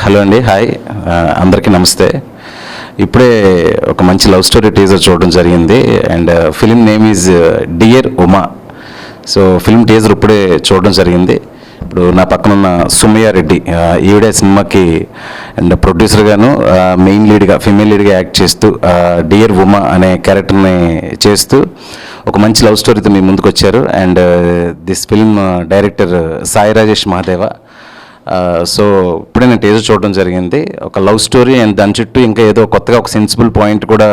Hello అండి hi. అందరికీ నమస్తే. ఇప్పుడే ఒక మంచి లవ్ స్టోరీ టీజర్ చూడడం జరిగింది. And film name is dear Uma. So film teaser ఇప్పుడే చూడడం జరిగింది. ఇప్పుడు నా పక్కన ఉన్న సుమయ్య రెడ్డి ఈవిడే సినిమాకి అండ్ ప్రొడ్యూసర్గాను మెయిన్ లీడ్గా ఫిమేల్ లీడ్గా యాక్ట్ చేస్తూ డియర్ ఉమా అనే క్యారెక్టర్ని చేస్తూ ఒక మంచి లవ్ స్టోరీతో మీ ముందుకు వచ్చారు and this film director Sai Rajesh Mahadeva so ఇప్పుడే నేను టేజర్ చూడడం జరిగింది. ఒక లవ్ స్టోరీ అండ్ దాని చుట్టూ ఇంకా ఏదో కొత్తగా ఒక సెన్సిబుల్ పాయింట్ కూడా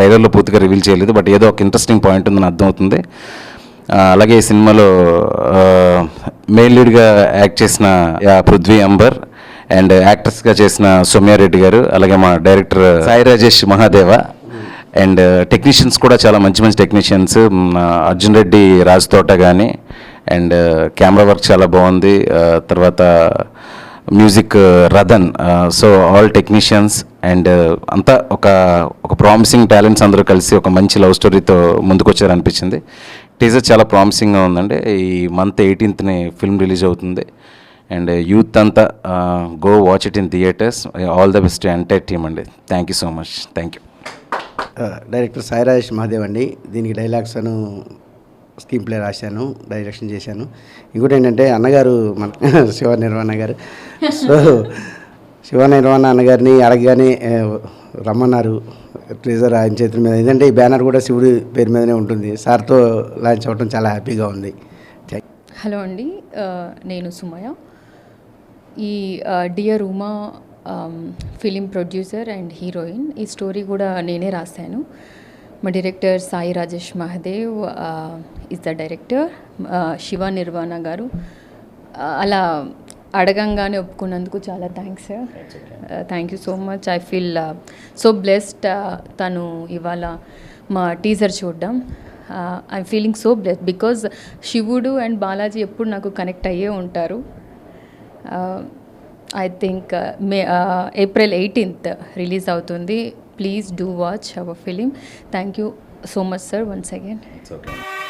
టైలర్లో పూర్తిగా రివీల్ చేయలేదు. బట్ ఏదో ఒక ఇంట్రెస్టింగ్ పాయింట్ ఉందని అర్థమవుతుంది. అలాగే ఈ సినిమాలో మెయిన్ లీడ్గా యాక్ట్ చేసిన పృథ్వీ అంబర్ అండ్ యాక్ట్రెస్గా చేసిన సౌమ్యారెడ్డి గారు అలాగే మా director Sai Rajesh Mahadeva and technicians కూడా చాలా మంచి మంచి టెక్నీషియన్స్ అర్జున్ రెడ్డి రాజ్ తోట కానీ అండ్ uh, కెమెరా వర్క్ చాలా బాగుంది. Uh, తర్వాత music Rathan so all technicians and అంతా ఒక ఒక ప్రామిసింగ్ టాలెంట్స్ అందరూ కలిసి ఒక మంచి లవ్ స్టోరీతో ముందుకొచ్చారనిపించింది. టీజర్ చాలా ప్రామిసింగ్గా ఉందండి. ఈ మంత్ ఎయిటీన్త్ని ఫిల్మ్ రిలీజ్ అవుతుంది. అండ్ యూత్ uh, అంతా go watch it in theatres all the best entire team అండి. Thank you so much thank you director Sairajesh Mahadev అండి. దీనికి డైలాగ్స్ అను స్క్రీన్ ప్లే రాశాను డైరెక్షన్ చేశాను. ఇంకోటి ఏంటంటే అన్నగారు మన శివ నిర్వహణ గారు. సో శివ నిర్వహణ అన్నగారిని అడగగానే రమ్మన్నారు. ట్రేజర్ ఆయన చేతుల మీద. ఎందుకంటే ఈ బ్యానర్ కూడా శివుడి పేరు మీదనే ఉంటుంది. సార్తో లాంచ్ అవ్వడం చాలా హ్యాపీగా ఉంది. హలో అండి. నేను సుమయ. ఈ dear Uma film producer and heroine. ఈ స్టోరీ కూడా నేనే రాశాను. మా director Sai Rajesh Mahadev is the director Shiva Nirvana గారు. అలా అడగంగానే ఒప్పుకున్నందుకు చాలా thanks sir thank you so much I feel so blessed తను ఇవాళ మా టీజర్ చూడడం. I feeling so blessed because శివుడు అండ్ బాలాజీ ఎప్పుడు నాకు కనెక్ట్ అయ్యే ఉంటారు. I think May April eighteenth release అవుతుంది. please do watch our film. Thank you so much, sir, once again. It's okay.